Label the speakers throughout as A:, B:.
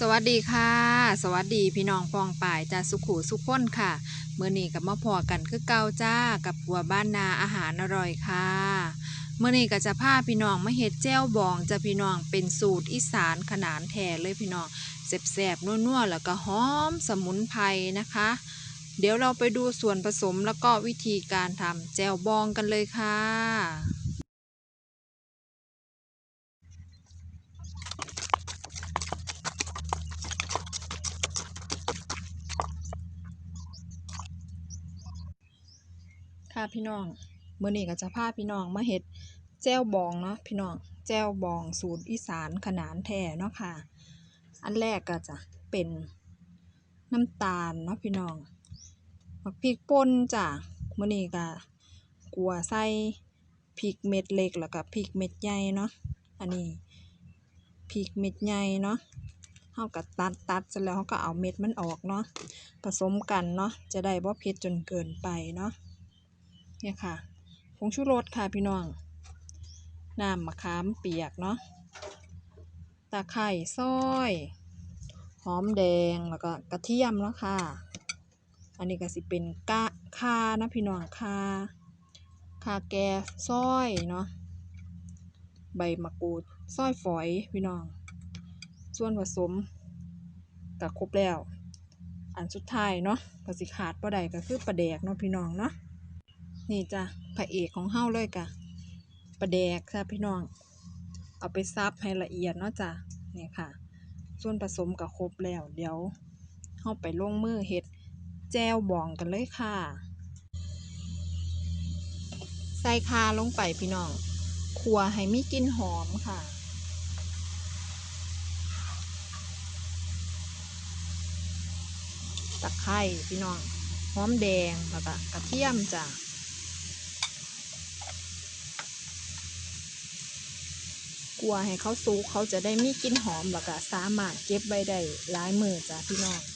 A: สวัสดีค่ะ สวัสดีพี่น้องปองป่ายจากสุขูสุขพ้นค่ะเมื่อนี้กับมาพอกันคือเก่าจ้ากับกัวบ้านนาอาหารอร่อยค่ะเมื่อนี้ก็จะพาพี่น้องมาเฮ็ดแจ้วบองจะพี่น้องเป็นสูตรอีสานขนานแท้เลยพี่น้องแซ่บๆนัวๆแล้วก็หอมสมุนไพรนะคะ เดี๋ยวเราไปดูส่วนผสมแล้วก็วิธีการทำแจ่วบองกันเลยค่ะ ค่ะพี่น้องมื้อนี้ก็จะพาพี่น้องมาเฮ็ดแจ่วบองเนาะพี่น้องแจ่วบองสูตรอีสานขนานแท้เนาะค่ะ อันแรกก็จะเป็นน้ำตาลเนาะพี่น้องบักพริกป่นจ้ะมื้อนี้ก็กลัวใส่พริกเม็ดเล็กแล้วก็พริกเม็ดใหญ่เนาะอันนี้พริกเม็ดใหญ่เนาะเฮาก็ตัดตัดเสร็จแล้วเฮาก็เอาเม็ดมันออกเนาะผสมกันเนาะจะได้บ่เผ็ดจนเกินไปเนาะ เนี่ยค่ะผงชูรสค่ะพี่น้องน้ำมะขามเปียกเนาะตะไคร่ซอยหอมแดงแล้วก็กระเทียมแล้วค่ะ อันนี้ก็สิเป็นกะคานะพี่น้องคาคาแกซอยเนาะใบมะกรูดซอยฝอยพี่น้อง ส่วนผสมก็ครบแล้ว อันสุดท้ายเนาะก็สิขาดบ่ได้ก็คือปลาแดกเนาะพี่น้องเนาะ นี่จ้ะพระเอกของเฮาเลยกะปลาแดกค่ะพี่น้อง เอาไปซับให้ละเอียดเนาะจ้ะนี่ค่ะ ส่วนผสมกับครบแล้ว เดี๋ยวเฮาไปลงมือเฮ็ดแจวบองกันเลยค่ะ ใส่คาลงไปพี่น้องคั่วให้มีกลิ่นหอมค่ะตะไคร้พี่น้องหอมแดงแล้วก็กระเทียมจ้ะ กลั วให้เขาสุกเขาจะได้มีกลิ่นหอมแล้วก็สามารถเก็บไว้ได้หลายมือจ้ะพี่น้อง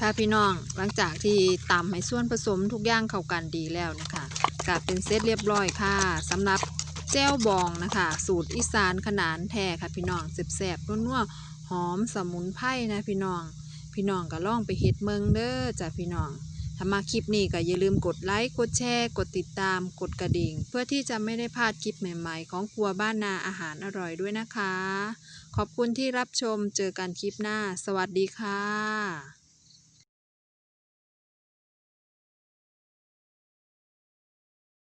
A: ค่ะพี่น้องหลังจากที่ตำให้ส่วนผสมทุกอย่างเข้ากันดีแล้วนะคะก็เป็นเซตเรียบร้อยค่ะสำหรับแจ้วบองนะคะ สูตรอีสานขนานแท้ค่ะพี่น้องแซ่บๆนัวๆหอมสมุนไพรนะพี่น้อง พี่น้องก็ล่องไปเฮ็ดเมืองเด้อจ้ะพี่น้องถ้ามาคลิปนี้ก็อย่าลืมกดไลค์กดแชร์กดติดตามกดกระดิ่ง เพื่อที่จะไม่ได้พลาดคลิปใหม่ๆ ของครัวบ้านนาอาหารอร่อยด้วยนะคะ ขอบคุณที่รับชมเจอกันคลิปหน้า สวัสดีค่ะ